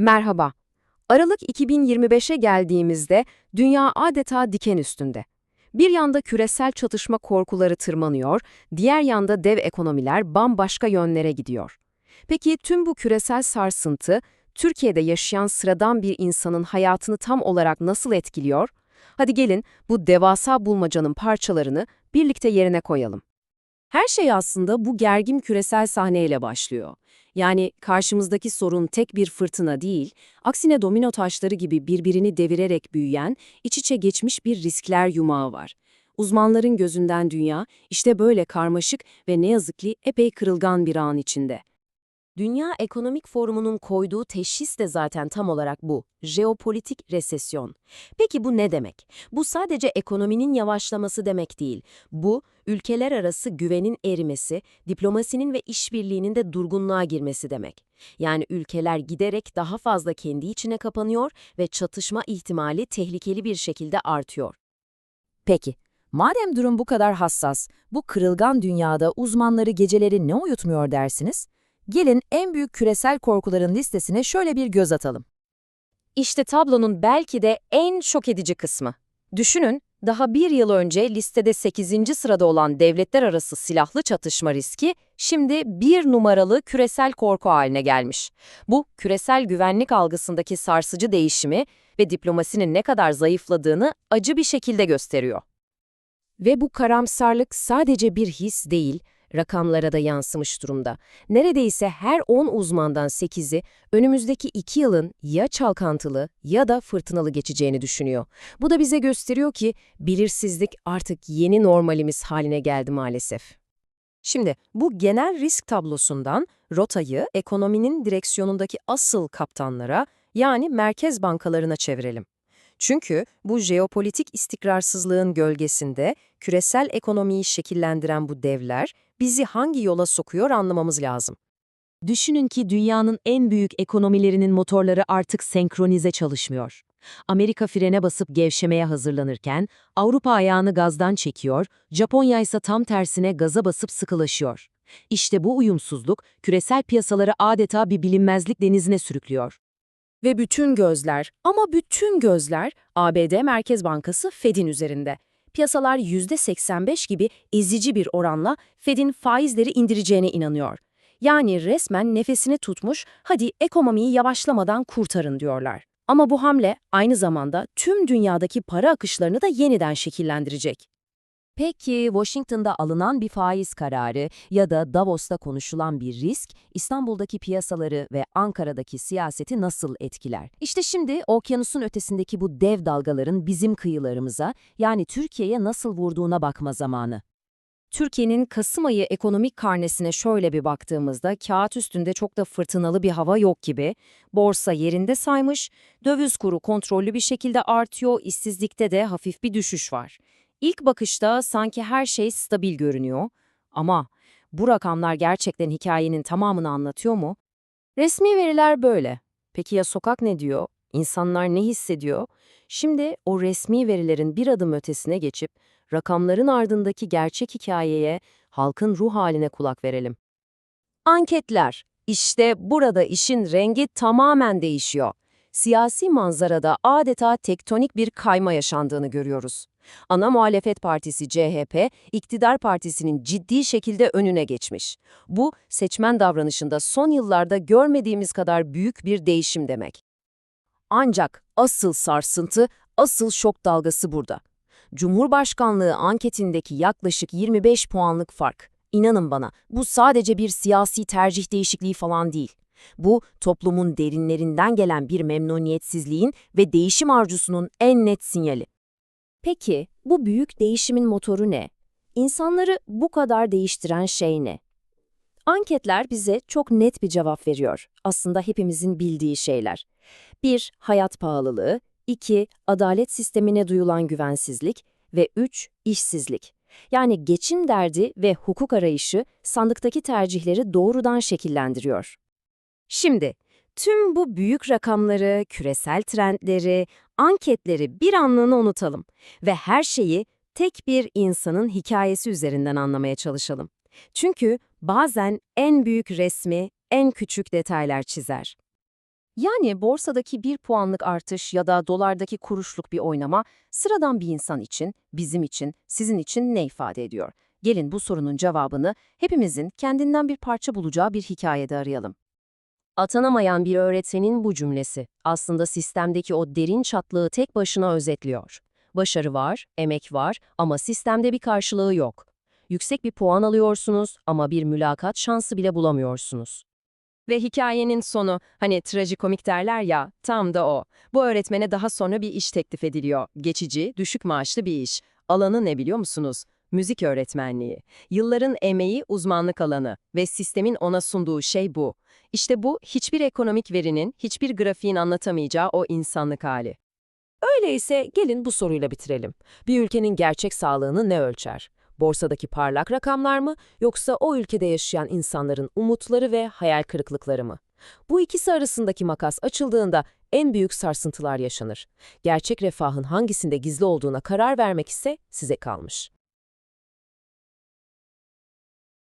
Merhaba. Aralık 2025'e geldiğimizde dünya adeta diken üstünde. Bir yanda küresel çatışma korkuları tırmanıyor, diğer yanda dev ekonomiler bambaşka yönlere gidiyor. Peki tüm bu küresel sarsıntı, Türkiye'de yaşayan sıradan bir insanın hayatını tam olarak nasıl etkiliyor? Hadi gelin bu devasa bulmacanın parçalarını birlikte yerine koyalım. Her şey aslında bu gergin küresel sahneyle başlıyor. Yani karşımızdaki sorun tek bir fırtına değil, aksine domino taşları gibi birbirini devirerek büyüyen, iç içe geçmiş bir riskler yumağı var. Uzmanların gözünden dünya işte böyle karmaşık ve ne yazık ki epey kırılgan bir an içinde. Dünya Ekonomik Forumu'nun koyduğu teşhis de zaten tam olarak bu, jeopolitik resesyon. Peki bu ne demek? Bu sadece ekonominin yavaşlaması demek değil. Bu, ülkeler arası güvenin erimesi, diplomasinin ve işbirliğinin de durgunluğa girmesi demek. Yani ülkeler giderek daha fazla kendi içine kapanıyor ve çatışma ihtimali tehlikeli bir şekilde artıyor. Peki, madem durum bu kadar hassas, bu kırılgan dünyada uzmanları geceleri ne uyutmuyor dersiniz? Gelin en büyük küresel korkuların listesine şöyle bir göz atalım. İşte tablonun belki de en şok edici kısmı. Düşünün, daha bir yıl önce listede 8. sırada olan devletler arası silahlı çatışma riski, şimdi bir numaralı küresel korku haline gelmiş. Bu, küresel güvenlik algısındaki sarsıcı değişimi ve diplomasinin ne kadar zayıfladığını acı bir şekilde gösteriyor. Ve bu karamsarlık sadece bir his değil, rakamlara da yansımış durumda. Neredeyse her 10 uzmandan 8'i önümüzdeki 2 yılın ya çalkantılı ya da fırtınalı geçeceğini düşünüyor. Bu da bize gösteriyor ki belirsizlik artık yeni normalimiz haline geldi maalesef. Şimdi bu genel risk tablosundan rotayı ekonominin direksiyonundaki asıl kaptanlara yani merkez bankalarına çevirelim. Çünkü bu jeopolitik istikrarsızlığın gölgesinde küresel ekonomiyi şekillendiren bu devler bizi hangi yola sokuyor anlamamız lazım. Düşünün ki dünyanın en büyük ekonomilerinin motorları artık senkronize çalışmıyor. Amerika frene basıp gevşemeye hazırlanırken Avrupa ayağını gazdan çekiyor, Japonya ise tam tersine gaza basıp sıkılaşıyor. İşte bu uyumsuzluk küresel piyasaları adeta bir bilinmezlik denizine sürüklüyor. Ve bütün gözler, ama bütün gözler ABD Merkez Bankası Fed'in üzerinde. Piyasalar %85 gibi ezici bir oranla Fed'in faizleri indireceğine inanıyor. Yani resmen nefesini tutmuş, hadi ekonomiyi yavaşlamadan kurtarın diyorlar. Ama bu hamle aynı zamanda tüm dünyadaki para akışlarını da yeniden şekillendirecek. Peki Washington'da alınan bir faiz kararı ya da Davos'ta konuşulan bir risk İstanbul'daki piyasaları ve Ankara'daki siyaseti nasıl etkiler? İşte şimdi okyanusun ötesindeki bu dev dalgaların bizim kıyılarımıza yani Türkiye'ye nasıl vurduğuna bakma zamanı. Türkiye'nin Kasım ayı ekonomik karnesine şöyle bir baktığımızda kağıt üstünde çok da fırtınalı bir hava yok gibi. Borsa yerinde saymış, döviz kuru kontrollü bir şekilde artıyor, işsizlikte de hafif bir düşüş var. İlk bakışta sanki her şey stabil görünüyor ama bu rakamlar gerçekten hikayenin tamamını anlatıyor mu? Resmi veriler böyle. Peki ya sokak ne diyor? İnsanlar ne hissediyor? Şimdi o resmi verilerin bir adım ötesine geçip rakamların ardındaki gerçek hikayeye, halkın ruh haline kulak verelim. Anketler. İşte burada işin rengi tamamen değişiyor. Siyasi manzarada adeta tektonik bir kayma yaşandığını görüyoruz. Ana muhalefet partisi CHP, iktidar partisinin ciddi şekilde önüne geçmiş. Bu, seçmen davranışında son yıllarda görmediğimiz kadar büyük bir değişim demek. Ancak asıl sarsıntı, asıl şok dalgası burada. Cumhurbaşkanlığı anketindeki yaklaşık 25 puanlık fark. İnanın bana, bu sadece bir siyasi tercih değişikliği falan değil. Bu, toplumun derinlerinden gelen bir memnuniyetsizliğin ve değişim arzusunun en net sinyali. Peki, bu büyük değişimin motoru ne? İnsanları bu kadar değiştiren şey ne? Anketler bize çok net bir cevap veriyor. Aslında hepimizin bildiği şeyler. 1. Hayat pahalılığı 2. Adalet sistemine duyulan güvensizlik ve 3. işsizlik. Yani geçim derdi ve hukuk arayışı sandıktaki tercihleri doğrudan şekillendiriyor. Şimdi, tüm bu büyük rakamları, küresel trendleri, anketleri bir anlığına unutalım ve her şeyi tek bir insanın hikayesi üzerinden anlamaya çalışalım. Çünkü bazen en büyük resmi en küçük detaylar çizer. Yani borsadaki bir puanlık artış ya da dolardaki kuruşluk bir oynama sıradan bir insan için, bizim için, sizin için ne ifade ediyor? Gelin bu sorunun cevabını hepimizin kendinden bir parça bulacağı bir hikayede arayalım. Atanamayan bir öğretmenin bu cümlesi aslında sistemdeki o derin çatlığı tek başına özetliyor. Başarı var, emek var ama sistemde bir karşılığı yok. Yüksek bir puan alıyorsunuz ama bir mülakat şansı bile bulamıyorsunuz. Ve hikayenin sonu, hani trajikomik derler ya, tam da o. Bu öğretmene daha sonra bir iş teklif ediliyor. Geçici, düşük maaşlı bir iş. Alanı ne biliyor musunuz? Müzik öğretmenliği. Yılların emeği uzmanlık alanı ve sistemin ona sunduğu şey bu. İşte bu hiçbir ekonomik verinin, hiçbir grafiğin anlatamayacağı o insanlık hali. Öyleyse gelin bu soruyla bitirelim. Bir ülkenin gerçek sağlığını ne ölçer? Borsadaki parlak rakamlar mı yoksa o ülkede yaşayan insanların umutları ve hayal kırıklıkları mı? Bu ikisi arasındaki makas açıldığında en büyük sarsıntılar yaşanır. Gerçek refahın hangisinde gizli olduğuna karar vermek ise size kalmış.